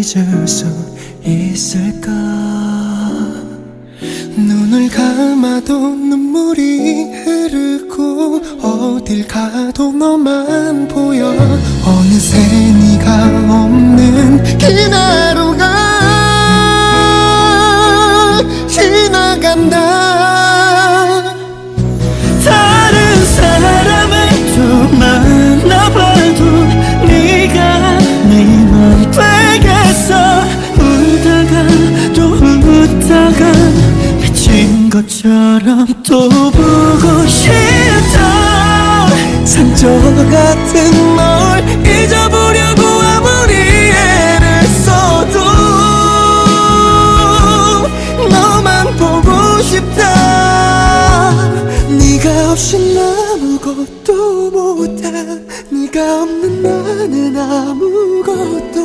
잊을 수 있을까? 눈을 감아도 눈물이 흐르고 어딜 가도 너만 보여. 어느새 네가 없는 그날로가 지나간다 바람 또 보고 싶다. 상처 같은 널 잊어보려고 아무리 애를 써도 너만 보고 싶다. 네가 없인 아무것도 못해. 네가 없는 나는 아무것도